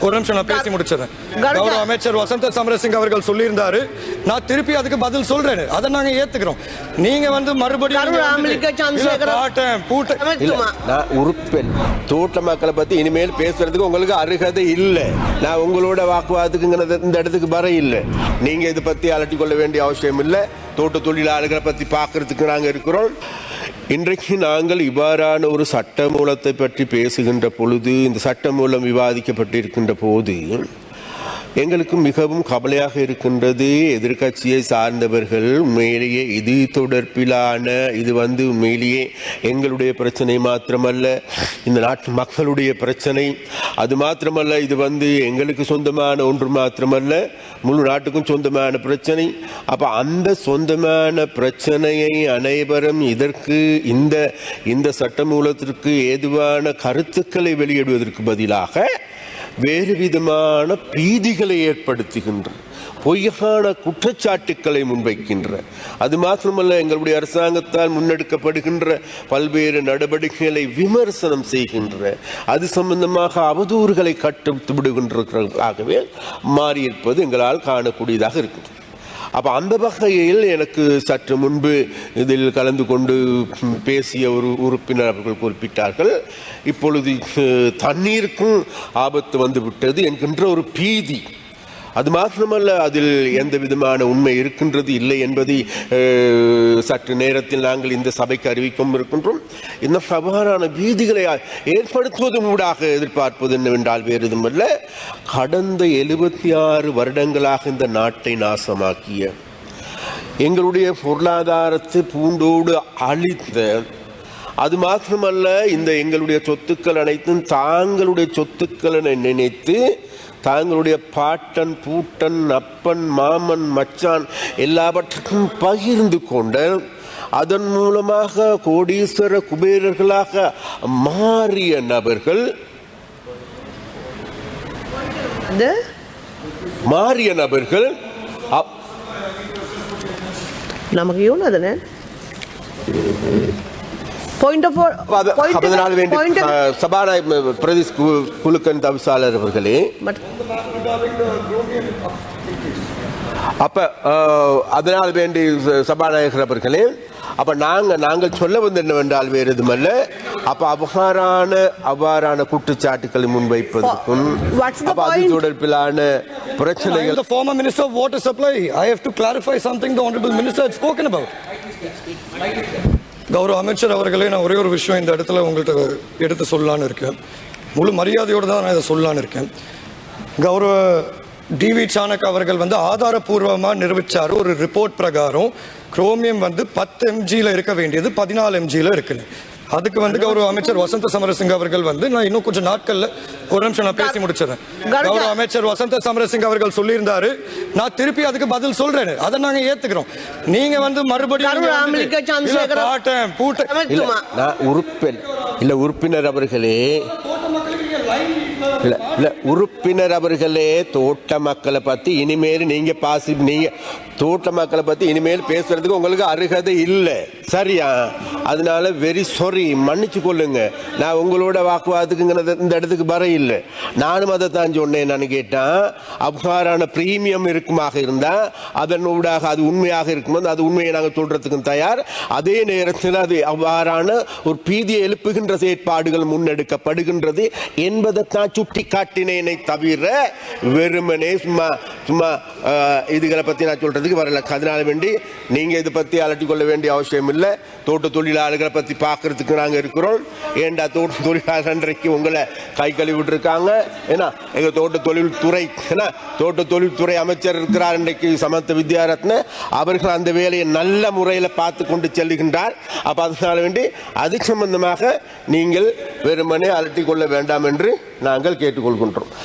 ஒரு நிமிஷம் நான் பேசி முடிச்சிடறேன். கௌரவ அமைச்சர் வசந்த சமரசிங் அவர்கள் சொல்லியிருந்தாரு. நான் திருப்பி அதுக்கு பதில் சொல்றேன். அதை நாங்க ஏத்துக்கிறோம். நீங்க வந்து மறுபடியும் உறுப்பெண் தோட்ட மக்களை பத்தி இனிமேல் பேசுறதுக்கு உங்களுக்கு அருகதை இல்லை. நான் உங்களோட வாக்குவாதத்துக்குங்கிறது இந்த இடத்துக்கு வர இல்லை. நீங்க இதை பத்தி அலட்டி கொள்ள வேண்டிய அவசியம் இல்லை. தோட்ட தொழிலாளர்களை பத்தி பார்க்கறதுக்கு நாங்க இருக்கிறோம். இன்றைக்கு நாங்கள் இவ்வாறான ஒரு சட்ட மூலத்தை பற்றி பேசுகின்ற பொழுது இந்த சட்ட மூலம் விவாதிக்கப்பட்டிருக்கின்ற போது எங்களுக்கு மிகவும் கவலையாக இருக்கின்றது. எதிர்க்கட்சியை சார்ந்தவர்கள் உண்மையிலேயே இது தொடர்பிலான இது வந்து உண்மையிலேயே எங்களுடைய பிரச்சனை மாத்திரமல்ல இந்த நாட்டு மக்களுடைய பிரச்சனை. அது மாத்திரமல்ல இது வந்து எங்களுக்கு சொந்தமான ஒன்று மாத்திரமல்ல முழு நாட்டுக்கும் சொந்தமான பிரச்சனை. அப்போ அந்த சொந்தமான பிரச்சனையை அனைவரும் இதற்கு இந்த இந்த சட்டமூலத்திற்கு ஏதுவான கருத்துக்களை வெளியிடுவதற்கு பதிலாக வேறு விதமான பீதிகளை ஏற்படுத்துகின்ற பொய்யான குற்றச்சாட்டுக்களை முன்வைக்கின்ற அது மாத்திரமல்ல எங்களுடைய அரசாங்கத்தால் முன்னெடுக்கப்படுகின்ற பல்வேறு நடவடிக்கைகளை விமர்சனம் செய்கின்ற அது சம்பந்தமாக அவதூறுகளை கட்டு விடுகின்றதாகவே மாறியிருப்பது எங்களால் காணக்கூடியதாக இருக்கின்றது அப்போ அந்த வகையில் எனக்கு சற்று முன்பு இதில் கலந்து கொண்டு பேசிய ஒரு உறுப்பினர் அவர்கள் குறிப்பிட்டார்கள். இப்பொழுது தண்ணீருக்கும் ஆபத்து வந்துவிட்டது என்கின்ற ஒரு பீதி அது மாத்திரமல்ல அதில் எந்த விதமான உண்மை இருக்கின்றது இல்லை என்பதை சற்று நேரத்தில் நாங்கள் இந்த சபைக்கு அறிவிக்கவும் இருக்கின்றோம். இந்த சவாலான பீதிகளை ஏற்படுத்துவதன் ஊடாக எதிர்பார்ப்பது என்னவென்றால் வேறு எதுவுமல்ல கடந்த எழுபத்தி ஆறு வருடங்களாக இந்த நாட்டை நாசமாக்கிய எங்களுடைய பொருளாதாரத்தை பூண்டோடு அழித்த அது மாத்திரமல்ல இந்த எங்களுடைய சொத்துக்கள் அனைத்தும் தாங்களுடைய சொத்துக்கள் என நினைத்து தாங்களுடைய பாட்டன் பூட்டன் அப்பன் மாமன் மச்சான் எல்லாவற்றுக்கும் பகிர்ந்து கொண்ட அதன் மூலமாக கோடீஸ்வர குபேரர்களாக மாறிய நபர்கள் மாறிய நபர்கள் நமக்கு இவ்வளோதானே பாயிண்ட் ஆஃப் அப்ப அது- அப்ப அதனால் வேண்டி சபாநாயக பிரதேஷ் கு- குழுக்களின் தவிசாளர் அவர்களே அப்ப அதனால் வேண்டி சபாநாயகர் அவர்களே அப்ப நாங்க நாங்கள் சொல்ல வந்து என்னவென்றால் வேறு எதுமல்ல அப்ப அவ்வாறான அவ்வாறான குற்றச்சாட்டுக்களை முன்வைப்பதற்கும் அது? தொடர்பிலான பிரச்சனைகள் the former minister of water supply. I have to clarify something the honorable minister had spoken about. கௌரவ அமைச்சர் அவர்களே நான் ஒரே ஒரு விஷயம் இந்த இடத்துல உங்கள்கிட்ட எடுத்து சொல்லலான்னு இருக்கேன். முழு மரியாதையோடு தான் நான் இதை சொல்லலான்னு இருக்கேன். கௌரவ டிவி சாணக் அவர்கள் வந்து ஆதாரபூர்வமாக நிரூபிச்சார். ஒரு ரிப்போர்ட் பிரகாரம் குரோமியம் வந்து பத்து எம்ஜியில் இருக்க வேண்டியது பதினாலு எம்ஜியில் இருக்குன்னு. அதுக்கு வந்து கௌரவ அமைச்சர் வசந்த சமரசிங்க அவர்கள் வந்து நான் இன்னும் கொஞ்சம் நாட்கள்ல ஒரு நிமிஷம் நான் பேசி முடிச்சிடறேன். கௌரவ அமைச்சர் வசந்த சமரசிங் அவர்கள் சொல்லியிருந்தாரு. நான் திருப்பி அதுக்கு பதில் சொல்றேன். அதை நாங்க ஏத்துக்கிறோம். நீங்க வந்து மறுபடியும் உறுப்பினர் இல்ல உறுப்பினர் அவர்களே. இல்ல இல்ல உறுப்பினர் அவர்களே தோட்ட மக்களை பத்தி இனிமேல் நீங்க பாசி நீங்க தோட்ட மக்களை பத்தி இனிமேல் பேசுறதுக்கு உங்களுக்கு அருகதை இல்லை. சரியா? அதனால வெரி சாரி மன்னிச்சு கொள்ளுங்க. நான் உங்களோட வாக்குவாதத்துக்குங்கிறது இந்த இடத்துக்கு வர இல்லை. நானும் அதை தான் சொன்னேன் நான் கேட்டேன் அவ்வாறான பிரீமியம் இருக்குமாக இருந்தா அதன் ஊடாக அது உண்மையாக இருக்கும்போது அது உண்மையை நாங்கள் சொல்றதுக்கும் தயார். அதே நேரத்தில் அது அவ்வாறான ஒரு பீதியை எழுப்புகின்ற செயற்பாடுகள் முன்னெடுக்கப்படுகின்றது என்பதைத்தான் சுட்டி காட்டினேனை தவிர வெறுமனே சும்மா சும்மா இதுகளை பத்தி நான் சொல்றதுக்கு வரல. அதனால வேண்டி நீங்கள் இதை பற்றி அலட்டிக் கொள்ள வேண்டிய அவசியம் இல்லை. தோட்ட தொழிலாளர்களை பற்றி பார்க்கறதுக்கு நாங்கள் இருக்கிறோம். ஏண்டா தோட்ட தொழிலாளர் இன்றைக்கு உங்களை கை கழுவிட்டு இருக்காங்க ஏன்னா எங்கள் தோட்ட தொழில்துறை ஏன்னா தோட்ட தொழில்துறை அமைச்சர் இருக்கிறார் இன்றைக்கு சமத்த வித்யாரத்ன. அவர்கள் அந்த வேலையை நல்ல முறையில் பார்த்து கொண்டு செல்லுகின்றார். அப்போ அதனால வேண்டி அது சம்பந்தமாக நீங்கள் வெறுமனே அலட்டிக்கொள்ள வேண்டாம் என்று நாங்கள் கேட்டுக்கொள்கின்றோம்.